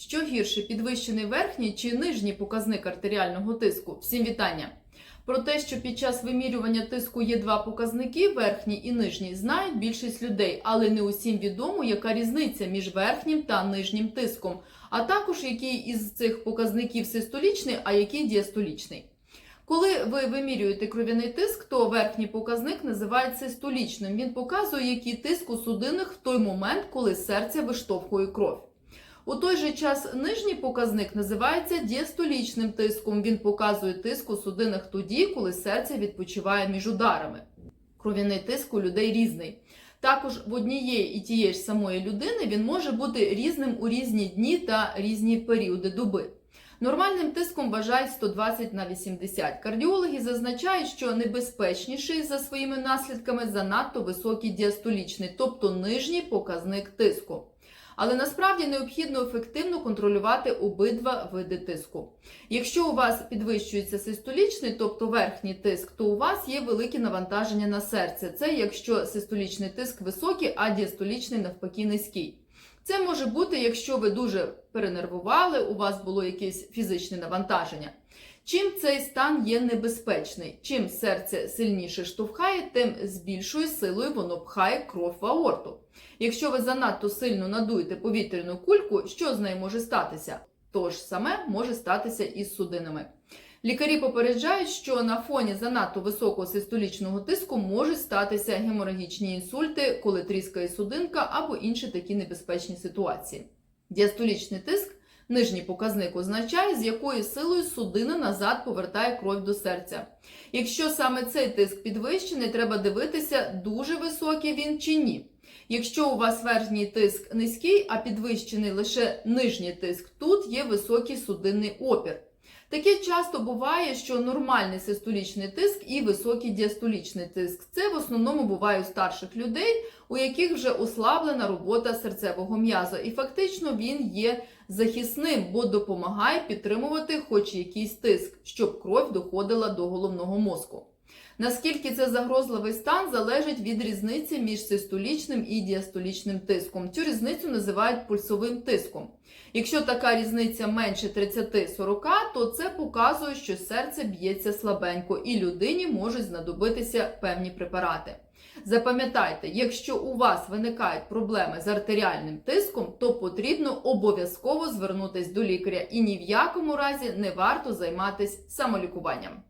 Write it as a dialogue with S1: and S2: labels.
S1: Що гірше, підвищений верхній чи нижній показник артеріального тиску? Всім вітання! Про те, що під час вимірювання тиску є два показники верхній і нижній, знають більшість людей, але не усім відомо, яка різниця між верхнім та нижнім тиском, а також який із цих показників систолічний, а який діастолічний. Коли ви вимірюєте кров'яний тиск, то верхній показник називається систолічним. Він показує, який тиск у судинах в той момент, коли серце виштовхує кров. У той же час нижній показник називається діастолічним тиском. Він показує тиск у судинах тоді, коли серце відпочиває між ударами. Кров'яний тиск у людей різний. Також в однієї і тієї ж самої людини він може бути різним у різні дні та різні періоди доби. Нормальним тиском вважають 120 на 80. Кардіологи зазначають, що небезпечніший за своїми наслідками занадто високий діастолічний, тобто нижній показник тиску. Але насправді необхідно ефективно контролювати обидва види тиску. Якщо у вас підвищується систолічний, тобто верхній тиск, то у вас є велике навантаження на серце. Це якщо систолічний тиск високий, а діастолічний навпаки низький. Це може бути, якщо ви дуже перенервували, у вас було якесь фізичне навантаження. Чим цей стан є небезпечний? Чим серце сильніше штовхає, тим з більшою силою воно пхає кров в аорту. Якщо ви занадто сильно надуєте повітряну кульку, що з нею може статися? То ж саме може статися і з судинами. Лікарі попереджають, що на фоні занадто високого систолічного тиску можуть статися геморагічні інсульти, коли тріскає судинка або інші такі небезпечні ситуації. Діастолічний тиск, нижній показник, означає, з якою силою судина назад повертає кров до серця. Якщо саме цей тиск підвищений, треба дивитися, дуже високий він чи ні. Якщо у вас верхній тиск низький, а підвищений лише нижній тиск, тут є високий судинний опір. Таке часто буває, що нормальний систолічний тиск і високий діастолічний тиск. Це в основному буває у старших людей, у яких вже ослаблена робота серцевого м'яза, і фактично він є захисним, бо допомагає підтримувати хоч якийсь тиск, щоб кров доходила до головного мозку. Наскільки це загрозливий стан залежить від різниці між систолічним і діастолічним тиском. Цю різницю називають пульсовим тиском. Якщо така різниця менше 30-40, то це показує, що серце б'ється слабенько і людині можуть знадобитися певні препарати. Запам'ятайте, якщо у вас виникають проблеми з артеріальним тиском, то потрібно обов'язково звернутися до лікаря і ні в якому разі не варто займатися самолікуванням.